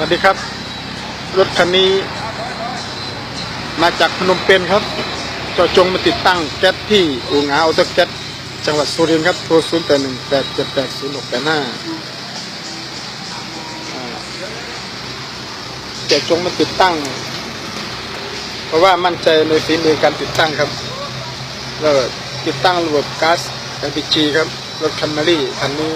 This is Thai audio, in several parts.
วัสดีครับ รถคันนี้ มาจากพนมเปญครับจาะจงมาติดตั้งแก๊สที่อู่งาออโต้แก๊สจังหวัดสุรินทร์ครับโทร0 8 1 8 7 8 0 6 8 5เจาะจงมาติดตั้ง เพราะว่ามั่นใจในฝีมือการติดตั้งครับแล้วติดตั้งระบบก๊าซ LPG ครับรถคันมารี่คันนี้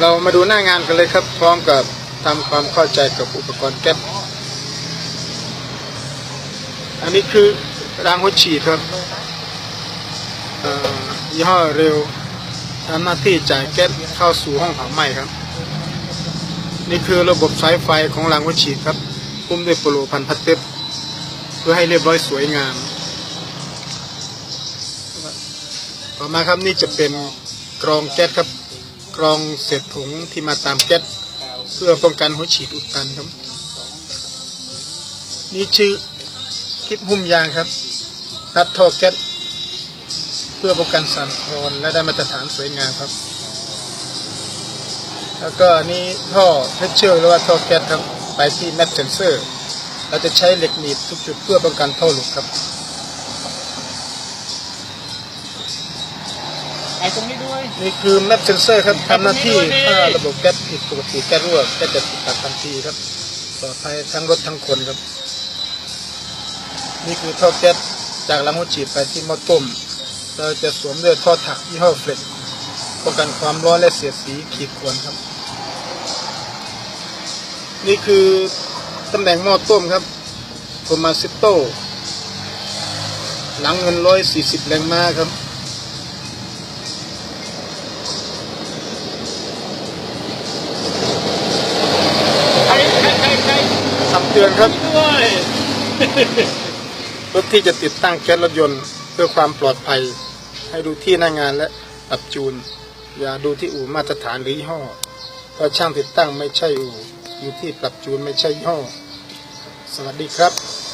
เรามาดูหน้างานกันเลยครับ พร้อมกับ ทำความเข้าใจกับอุปกรณ์แก๊สอันนี้คือรางหัวฉีดครับเอ่อยี่ห้อเร็วทำหน้าที่จ่ายแก๊สเข้าสู่ห้องเผาไหม้ครับ นี่คือระบบสายไฟของรางหัวฉีดครับคุ้มด้วยโปรโลพันพัตเต็บเพื่อให้เรียบร้อยสวยงาม ต่อมาครับนี่จะเป็นกรองแก๊สครับกรองเศษถุงที่มาตามแก๊ส เพื่อป้องกันหัวฉีดอุดตันครับ นี่ชื่อคลิปหุ้มยางครับรัดท่อแก๊สเพื่อป้องกันสั่นคลอนและได้มาตรฐานสวยงามครับ แล้วก็นนี่ท่อเพชเชอร์หรือว่าท่อแก๊สครับไปที่แมทเซนเซอร์ เราจะใช้เหล็กหนีบทุกจุดเพื่อป้องกันท่อหลุดครับ ไอ้ตรงนี้ด้วย นี่คือแมปเซนเซอร์ครับทำหน้าที่ถ้าระบบแก๊สผิดปกติแก๊สรั่วแก๊สจะติดตัดทันทีครับปลอดภัยทั้งรถทั้งคนครับ นี่คือท่อแก๊สจากลำหัวฉีดไปที่หม้อต้ม เราจะสวมด้วยท่อถักยี่ห้อเฟลตป้องกันความร้อนและเสียดสีขีดข่วนครับ นี่คือตำแหน่งหม้อต้มครับโทมาซิโต้หลังเงินร้อยสี่สิบแรงม้าครับ ใครใครใครใคร คำ เตือนครับด้วยรถที่จะติดตั้งแก๊สรถยนต์ เพื่อความปลอดภัย ให้ดูที่หน้างานและปรับจูน อย่าดูที่อู่มาตรฐานหรือยี่ห้อ เพราะช่างติดตั้งไม่ใช่อู่อยู่ที่ปรับจูนไม่ใช่ยี่ห้อ สวัสดีครับ